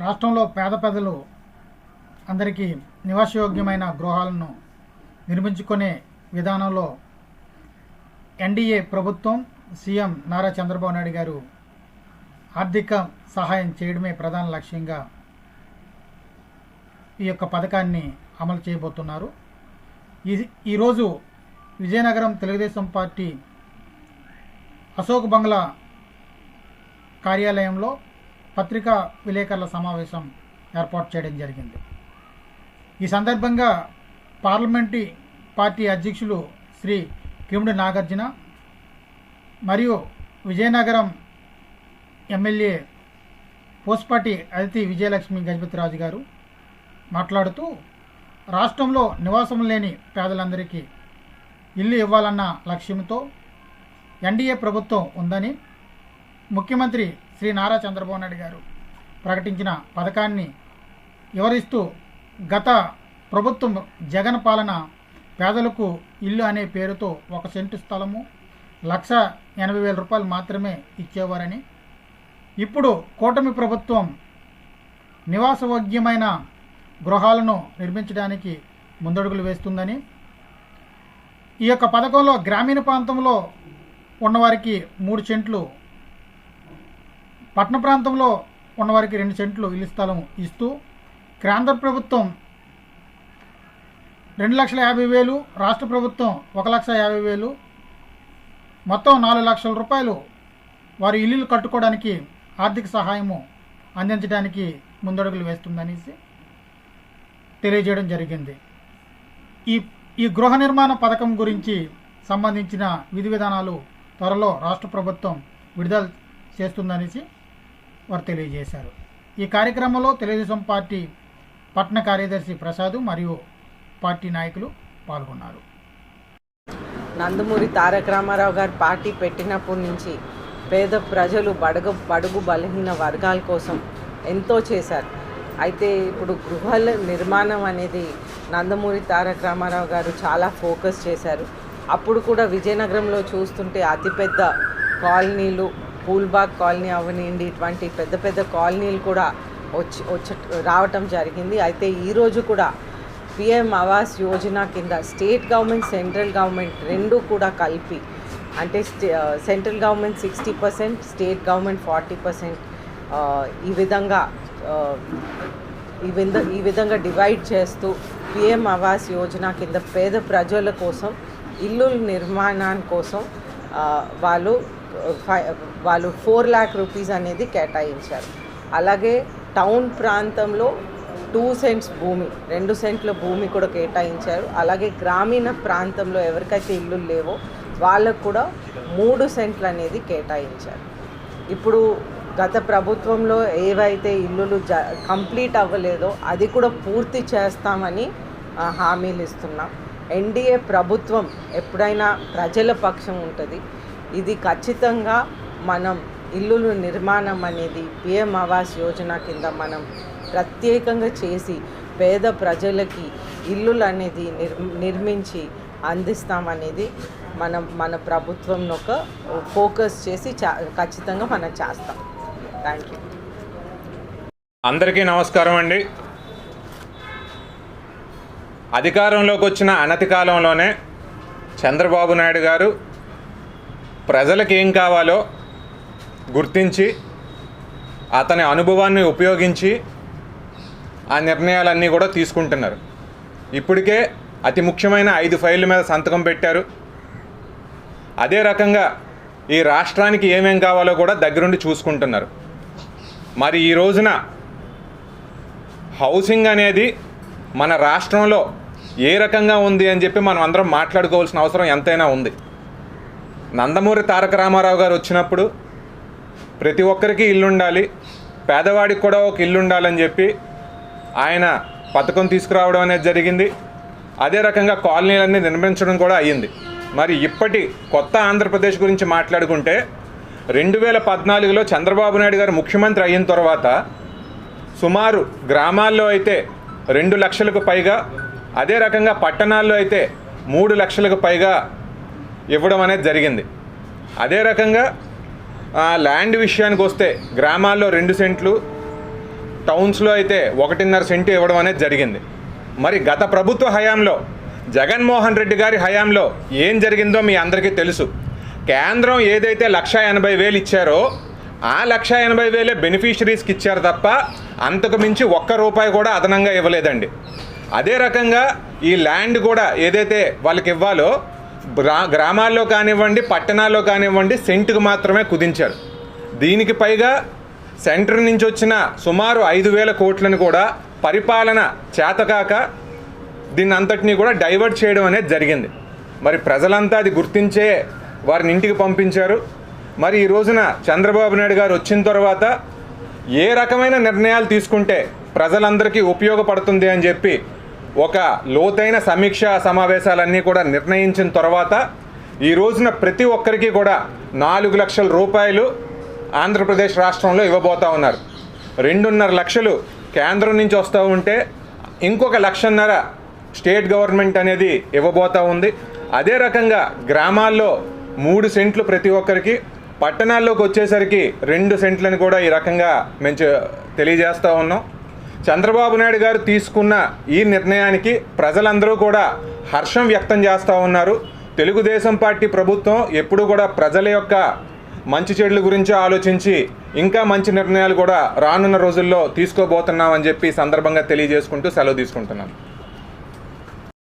రాష్ట్రంలో పేద ప్రజలు అందరికీ నివాసయోగ్యమైన గృహాలను నిర్మించుకునే విధానంలో ఎన్డీఏ ప్రభుత్వం సీఎం నారా చంద్రబాబు నాయుడు గారు ఆర్థిక సహాయం చేయడమే ప్రధాన లక్ష్యంగా ఈ యొక్క పథకాన్ని అమలు చేయబోతున్నారు. ఈ ఈరోజు విజయనగరం తెలుగుదేశం పార్టీ అశోక్ బంగ్లా కార్యాలయంలో పత్రికా విలేకరుల సమావేశం ఏర్పాటు చేయడం జరిగింది. ఈ సందర్భంగా పార్లమెంటరీ పార్టీ అధ్యక్షులు శ్రీ కిముడి నాగార్జున మరియు విజయనగరం ఎమ్మెల్యే పోస్పాటి అదితి విజయలక్ష్మి గజపతిరాజు గారు మాట్లాడుతూ రాష్ట్రంలో నివాసం లేని పేదలందరికీ ఇల్లు ఇవ్వాలన్న లక్ష్యంతో ఎన్డీఏ ప్రభుత్వం ఉందని ముఖ్యమంత్రి శ్రీ నారా చంద్రబాబు నాయుడు గారు ప్రకటించిన పథకాన్ని వివరిస్తూ గత ప్రభుత్వం జగన్ పాలన పేదలకు ఇల్లు అనే పేరుతో ఒక సెంటు స్థలము లక్ష ఎనభై వేల రూపాయలు మాత్రమే ఇచ్చేవారని. ఇప్పుడు కూటమి ప్రభుత్వం నివాసయోగ్యమైన గృహాలను నిర్మించడానికి ముందడుగులు వేస్తుందని. ఈ యొక్క పథకంలో గ్రామీణ ప్రాంతంలో ఉన్నవారికి మూడు సెంట్లు పట్టణ ప్రాంతంలో ఉన్నవారికి రెండు సెంట్లు ఇల్లు స్థలం ఇస్తూ కేంద్ర ప్రభుత్వం రెండు లక్షల యాభై వేలు రాష్ట్ర ప్రభుత్వం ఒక లక్ష యాభై వేలు మొత్తం నాలుగు లక్షల రూపాయలు వారి ఇల్లులు కట్టుకోవడానికి ఆర్థిక సహాయము అందించడానికి ముందడుగులు వేస్తుందనేసి తెలియజేయడం జరిగింది. ఈ ఈ గృహ నిర్మాణ పథకం గురించి సంబంధించిన విధి విధానాలు త్వరలో రాష్ట్ర ప్రభుత్వం విడుదల చేస్తుందనేసి వారు తెలియజేశారు. ఈ కార్యక్రమంలో తెలుగుదేశం పార్టీ పట్టణ కార్యదర్శి ప్రసాద్ మరియు పార్టీ నాయకులు పాల్గొన్నారు. నందమూరి తారక రామారావు గారు పార్టీ పెట్టినప్పటి నుంచి పేద ప్రజలు బడగ బడుగు బలహీన వర్గాల కోసం ఎంతో చేశారు. అయితే ఇప్పుడు గృహాల నిర్మాణం అనేది నందమూరి తారక రామారావు గారు చాలా ఫోకస్ చేశారు. అప్పుడు కూడా విజయనగరంలో చూస్తుంటే అతిపెద్ద కాలనీలు పూల్బాగ్ కాలనీ అవనివ్వండి ఇటువంటి పెద్ద పెద్ద కాలనీలు కూడా వచ్చి వచ్చ రావటం జరిగింది. అయితే ఈరోజు కూడా పిఎం ఆవాస్ యోజన కింద స్టేట్ గవర్నమెంట్ సెంట్రల్ గవర్నమెంట్ రెండు కూడా కలిపి అంటే state- central government sixty percent state government forty percent ఈ విధంగా ఈ విధ ఈ విధంగా డివైడ్ చేస్తూ పిఎం ఆవాస్ యోజన కింద పేద ప్రజల కోసం ఇల్లు నిర్మాణాని కోసం వాళ్ళు ఫై వాళ్ళు ఫోర్ ల్యాక్ రూపీస్ అనేది కేటాయించారు. అలాగే టౌన్ ప్రాంతంలో టూ సెంట్స్ భూమి రెండు సెంట్ల భూమి కూడా కేటాయించారు. అలాగే గ్రామీణ ప్రాంతంలో ఎవరికైతే ఇల్లు లేవో వాళ్ళకు కూడా మూడు సెంట్లు అనేది కేటాయించారు. ఇప్పుడు గత ప్రభుత్వంలో ఏవైతే ఇల్లులు జ కంప్లీట్ అవ్వలేదో అది కూడా పూర్తి చేస్తామని హామీలు ఇస్తున్నాం. ఎన్డీఏ ప్రభుత్వం ఎప్పుడైనా ప్రజల పక్షం ఉంటుంది. ఇది ఖచ్చితంగా మనం ఇల్లులు నిర్మాణం అనేది పిఎం ఆవాస్ యోజన కింద మనం ప్రత్యేకంగా చేసి పేద ప్రజలకి ఇల్లులు అనేది నిర్ నిర్మించి అందిస్తామనేది మనం మన ప్రభుత్వం ఒక ఫోకస్ చేసి చా ఖచ్చితంగా మనం చేస్తాం. థ్యాంక్ యూ అందరికీ నమస్కారం అండి. అధికారంలోకి వచ్చిన అనతి కాలంలోనే చంద్రబాబు నాయుడు గారు ప్రజలకు ఏం కావాలో గుర్తించి అతని అనుభవాన్ని ఉపయోగించి ఆ నిర్ణయాలన్నీ కూడా తీసుకుంటున్నారు. ఇప్పటికే అతి ముఖ్యమైన ఐదు ఫైళ్ళ మీద సంతకం పెట్టారు. అదే రకంగా ఈ రాష్ట్రానికి ఏమేం కావాలో కూడా దగ్గరుండి చూసుకుంటున్నారు. మరి ఈ రోజున హౌసింగ్ అనేది మన రాష్ట్రంలో ఏ రకంగా ఉంది అని చెప్పి మనం అందరం మాట్లాడుకోవాల్సిన అవసరం ఎంతైనా ఉంది. నందమూరి తారక రామారావు గారు వచ్చినప్పుడు ప్రతి ఒక్కరికి ఇల్లు ఉండాలి పేదవాడికి కూడా ఒక ఇల్లు ఉండాలని చెప్పి ఆయన పథకం తీసుకురావడం అనేది జరిగింది. అదే రకంగా కాలనీలన్నీ నిర్మించడం కూడా అయ్యింది. మరి ఇప్పటి కొత్త ఆంధ్రప్రదేశ్ గురించి మాట్లాడుకుంటే రెండు వేల పద్నాలుగులో చంద్రబాబు నాయుడు గారు ముఖ్యమంత్రి అయిన తర్వాత సుమారు గ్రామాల్లో అయితే రెండు లక్షలకు పైగా అదే రకంగా పట్టణాల్లో అయితే మూడు లక్షలకు పైగా ఇవ్వడం అనేది జరిగింది. అదే రకంగా ల్యాండ్ విషయానికి వస్తే గ్రామాల్లో రెండు సెంట్లు టౌన్స్లో అయితే ఒకటిన్నర సెంటు ఇవ్వడం అనేది జరిగింది. మరి గత ప్రభుత్వ హయాంలో జగన్మోహన్ రెడ్డి గారి హయాంలో ఏం జరిగిందో మీ అందరికీ తెలుసు. కేంద్రం ఏదైతే లక్ష ఎనభై వేలు ఇచ్చారో ఆ లక్ష ఎనభై వేలే బెనిఫిషరీస్కి ఇచ్చారు తప్ప అంతకు మించి ఒక్క రూపాయి కూడా అదనంగా ఇవ్వలేదండి. అదే రకంగా ఈ ల్యాండ్ కూడా ఏదైతే వాళ్ళకి ఇవ్వాలో గ్రా గ్రామాల్లో కానివ్వండి పట్టణాల్లో కానివ్వండి సెంటుకు మాత్రమే కుదించారు. దీనికి పైగా సెంటర్ నుంచి వచ్చిన సుమారు ఐదు వేల కోట్లను కూడా పరిపాలన చేతకాక దీన్ని అంతటినీ కూడా డైవర్ట్ చేయడం అనేది జరిగింది. మరి ప్రజలంతా అది గుర్తించే వారిని ఇంటికి పంపించారు. మరి ఈ రోజున చంద్రబాబు నాయుడు గారు వచ్చిన తర్వాత ఏ రకమైన నిర్ణయాలు తీసుకుంటే ప్రజలందరికీ ఉపయోగపడుతుంది అని చెప్పి ఒక లోతైన సమీక్ష సమావేశాలన్నీ కూడా నిర్ణయించిన తర్వాత ఈ రోజున ప్రతి ఒక్కరికి కూడా నాలుగు లక్షల రూపాయలు ఆంధ్రప్రదేశ్ రాష్ట్రంలో ఇవ్వబోతా ఉన్నారు. రెండున్నర లక్షలు కేంద్రం నుంచి వస్తూ ఉంటే ఇంకొక లక్షన్నర స్టేట్ గవర్నమెంట్ అనేది ఇవ్వబోతా ఉంది. అదే రకంగా గ్రామాల్లో మూడు సెంట్లు ప్రతి ఒక్కరికి పట్టణాల్లోకి వచ్చేసరికి రెండు సెంట్లను కూడా ఈ రకంగా మేము తెలియజేస్తూ ఉన్నాం. చంద్రబాబు నాయుడు గారు తీసుకున్న ఈ నిర్ణయానికి ప్రజలందరూ కూడా హర్షం వ్యక్తం చేస్తూ ఉన్నారు. తెలుగుదేశం పార్టీ ప్రభుత్వం ఎప్పుడు కూడా ప్రజల యొక్క మంచి చెడుల గురించి ఆలోచించి ఇంకా మంచి నిర్ణయాలు కూడా రానున్న రోజుల్లో తీసుకోబోతున్నామని చెప్పి సందర్భంగా తెలియజేసుకుంటూ సెలవు తీసుకుంటున్నాను.